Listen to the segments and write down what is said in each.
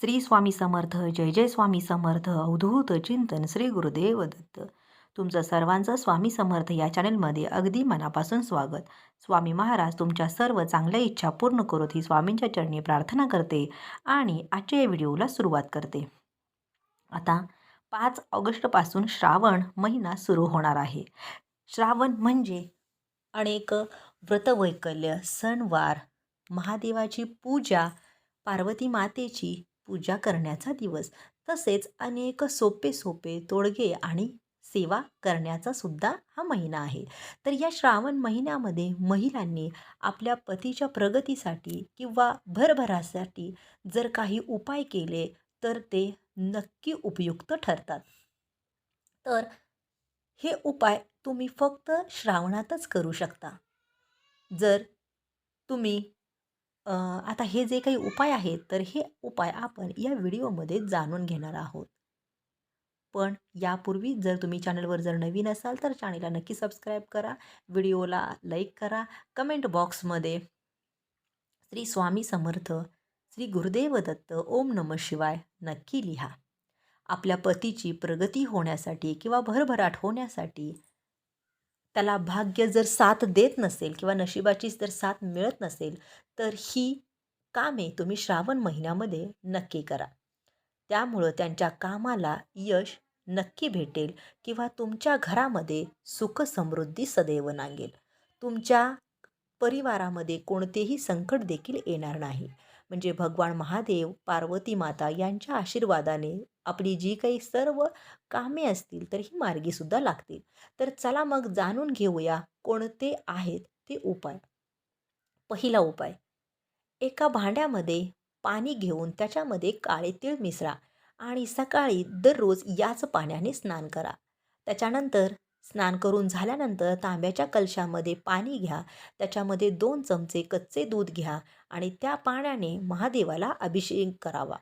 श्री स्वामी समर्थ जय जय स्वामी समर्थ अवधूत चिंतन श्री गुरुदेव दत्त तुमचं सर्वांचं स्वामी समर्थ या चॅनलमध्ये अगदी मनापासून स्वागत. स्वामी महाराज तुमच्या सर्व चांगल्या इच्छा पूर्ण करत ही स्वामींच्या चरणी प्रार्थना करते आणि आजच्या या व्हिडिओला सुरुवात करते. आता पाच ऑगस्टपासून श्रावण महिना सुरू होणार आहे. श्रावण म्हणजे अनेक व्रतवैकल्य सणवार महादेवाची पूजा पार्वती मातेची पूजा करण्याचा दिवस. तसेच अनेक सोपे सोपे तोडगे आणि सेवा करण्याचा सुद्धा हा महिना आहे. तर या श्रावण महिन्यामध्ये महिलांनी आपल्या पतीच्या प्रगतीसाठी किंवा भरभरासाठी जर काही उपाय केले तर ते नक्की उपयुक्त ठरतात. तर हे उपाय तुम्ही फक्त श्रावणातच करू शकता. जर तुम्ही आता हे जे काही उपाय आहेत तर हे उपाय आपण या व्हिडिओमध्ये जाणून घेणार आहोत. पण यापूर्वी जर तुम्ही चॅनलवर जर नवीन असाल तर चॅनलला नक्की सबस्क्राईब करा व्हिडिओला लाईक करा कमेंट बॉक्समध्ये श्री स्वामी समर्थ श्री गुरुदेव दत्त ओम नम शिवाय नक्की लिहा. आपल्या पतीची प्रगती होण्यासाठी किंवा भरभराट होण्यासाठी त्याला भाग्य जर साथ देत नसेल किंवा नशिबाचीच जर साथ मिळत नसेल तर ही कामे तुम्ही श्रावण महिन्यामध्ये नक्की करा. त्यामुळं त्यांच्या कामाला यश नक्की भेटेल किंवा तुमच्या घरामध्ये सुख समृद्धी सदैव नांगेल. तुमच्या परिवारामध्ये कोणतेही संकट देखील येणार नाही. म्हणजे भगवान महादेव पार्वती माता यांच्या आशीर्वादाने आपली जी काही सर्व कामे असतील तर ही मार्गीसुद्धा लागतील. तर चला मग जाणून घेऊया कोणते आहेत ते उपाय. पहिला उपाय एका भांड्यामध्ये पाणी घेऊन त्याच्यामध्ये काळे तीळ मिसळा आणि सकाळी दररोज याच पाण्याने स्नान करा. त्याच्यानंतर स्नान करून झाल्यानंतर तांब्याच्या कलशामध्ये पाणी घ्या त्याच्यामध्ये दोन चमचे कच्चे दूध घ्या आणि त्या पाण्याने महादेवाला अभिषेक करावा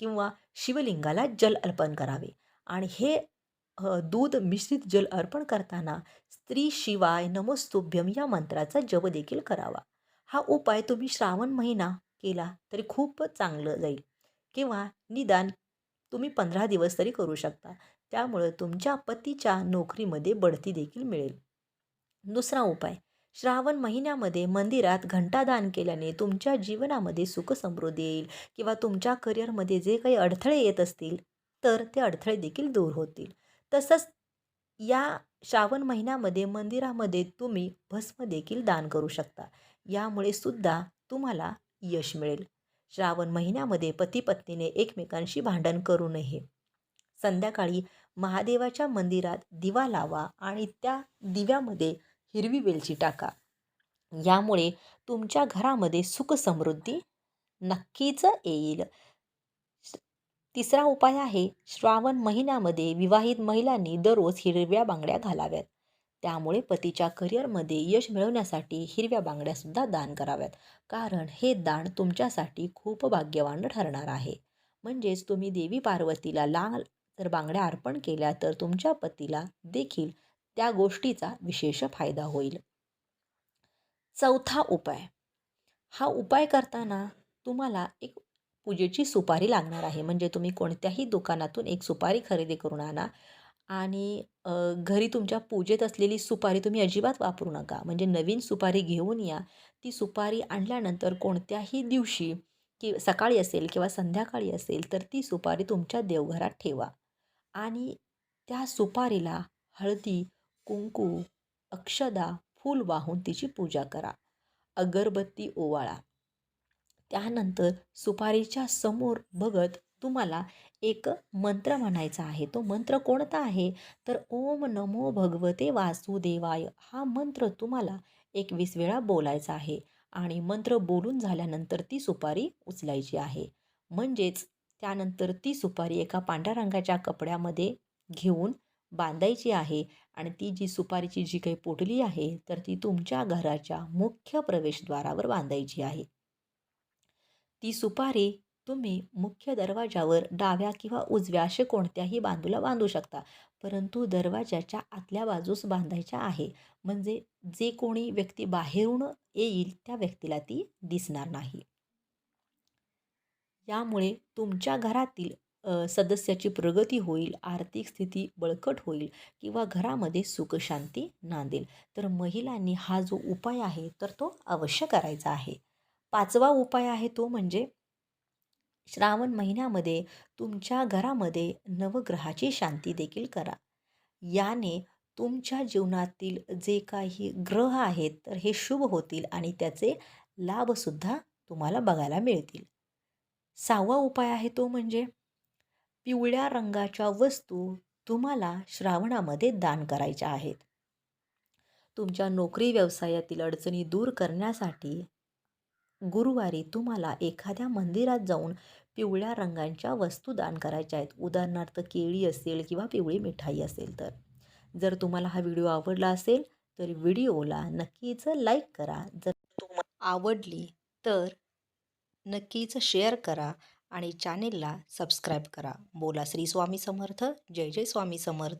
किंवा शिवलिंगाला जल अर्पण करावे. आणि हे दूध मिश्रित जल अर्पण करताना स्त्री शिवाय नमस्तुभ्यम या मंत्राचा जप देखील करावा. हा उपाय तुम्ही श्रावण महिना केला तरी खूप चांगलं जाईल. किंवा निदान तुम्ही पंधरा दिवस तरी करू शकता. त्यामुळं तुमच्या पतीच्या नोकरीमध्ये बढती देखील मिळेल. दुसरा उपाय श्रावण महिन्यामध्ये मंदिरात घंटादान केल्याने तुमच्या जीवनामध्ये सुखसमृद्धी येईल किंवा तुमच्या करिअरमध्ये जे काही अडथळे येत असतील तर ते अडथळे देखील दूर होतील. तसंच या श्रावण महिन्यामध्ये मंदिरामध्ये तुम्ही भस्म देखील दान करू शकता. यामुळे सुद्धा तुम्हाला यश मिळेल. श्रावण महिन्यामध्ये पती पत्नीने एकमेकांशी भांडण करू नये. संध्याकाळी महादेवाच्या मंदिरात दिवा लावा आणि त्या दिव्यामध्ये हिरवी वेलची टाका. यामुळे तुमच्या घरामध्ये सुख समृद्धी नक्कीच येईल. तिसरा उपाय आहे श्रावण महिन्यामध्ये विवाहित महिलांनी दररोज हिरव्या बांगड्या घालाव्यात. त्यामुळे पतीच्या करिअरमध्ये यश मिळवण्यासाठी हिरव्या बांगड्यासुद्धा दान कराव्यात. कारण हे दान तुमच्यासाठी खूप भाग्यवान ठरणार आहे. म्हणजेच तुम्ही देवी पार्वतीला लाल जर बांगड्या अर्पण केल्या तर तुमच्या पतीला देखील त्या गोष्टीचा विशेष फायदा होईल. चौथा उपाय. हा उपाय करताना तुम्हाला एक पूजेची सुपारी लागणार आहे. म्हणजे तुम्ही कोणत्याही दुकानातून एक सुपारी खरेदी करून आणा आणि घरी तुमच्या पूजेत असलेली सुपारी तुम्ही अजिबात वापरू नका. म्हणजे नवीन सुपारी घेऊन या. ती सुपारी आणल्यानंतर कोणत्याही दिवशी की सकाळी असेल किंवा संध्याकाळी असेल तर ती सुपारी तुमच्या देवघरात ठेवा. आणि त्या सुपारीला हळदी कुंकू अक्षदा फूल वाहून तिची पूजा करा. अगरबत्ती ओवाळा. त्यानंतर सुपारीच्या समोर बघत तुम्हाला एक मंत्र म्हणायचा आहे. तो मंत्र कोणता आहे? तर ओम नमो भगवते वासुदेवाय. हा मंत्र तुम्हाला एकवीस वेळा बोलायचा आहे आणि मंत्र बोलून झाल्यानंतर ती सुपारी उचलायची आहे. म्हणजेच त्यानंतर ती सुपारी एका पांढऱ्या रंगाच्या कपड्यामध्ये घेऊन बांधायची आहे आणि ती जी सुपारीची जी काही पोटली आहे तर ती तुमच्या घराच्या मुख्य प्रवेशद्वारावर बांधायची आहे. ती सुपारी तुम्ही मुख्य दरवाजावर डाव्या किंवा उजव्या असे कोणत्याही बांधूला बांधू शकता. परंतु दरवाजाच्या आतल्या बाजूस बांधायच्या आहे. म्हणजे जे कोणी व्यक्ती बाहेरून येईल त्या व्यक्तीला ती दिसणार नाही. यामुळे तुमच्या घरातील सदस्याची प्रगती होईल आर्थिक स्थिती बळकट होईल किंवा घरामध्ये सुखशांती नांदेल. तर महिलांनी हा जो उपाय आहे तर तो अवश्य करायचा आहे. पाचवा उपाय आहे तो म्हणजे श्रावण महिन्यामध्ये तुमच्या घरामध्ये नवग्रहाची शांती देखील करा. याने तुमच्या जीवनातील जे काही ग्रह आहेत तर हे शुभ होतील आणि त्याचे लाभसुद्धा तुम्हाला बघायला मिळतील. सहावा उपाय आहे तो म्हणजे पिवळ्या रंगाच्या वस्तू तुम्हाला श्रावणामध्ये दान करायच्या आहेत. तुमच्या नोकरी व्यवसायातील अडचणी दूर करण्यासाठी गुरुवारी तुम्हाला एखाद्या मंदिरात जाऊन पिवळ्या रंगांच्या वस्तू दान करायच्या आहेत. उदाहरणार्थ केळी असेल किंवा पिवळी मिठाई असेल तर. जर तुम्हाला हा व्हिडिओ आवडला असेल तर व्हिडिओला नक्कीच लाईक करा. जर तुम्हाला आवडली तर नक्कीच शेअर करा. आणि चॅनेलला सबस्क्राईब करा. बोला श्री स्वामी समर्थ. जय जय स्वामी समर्थ.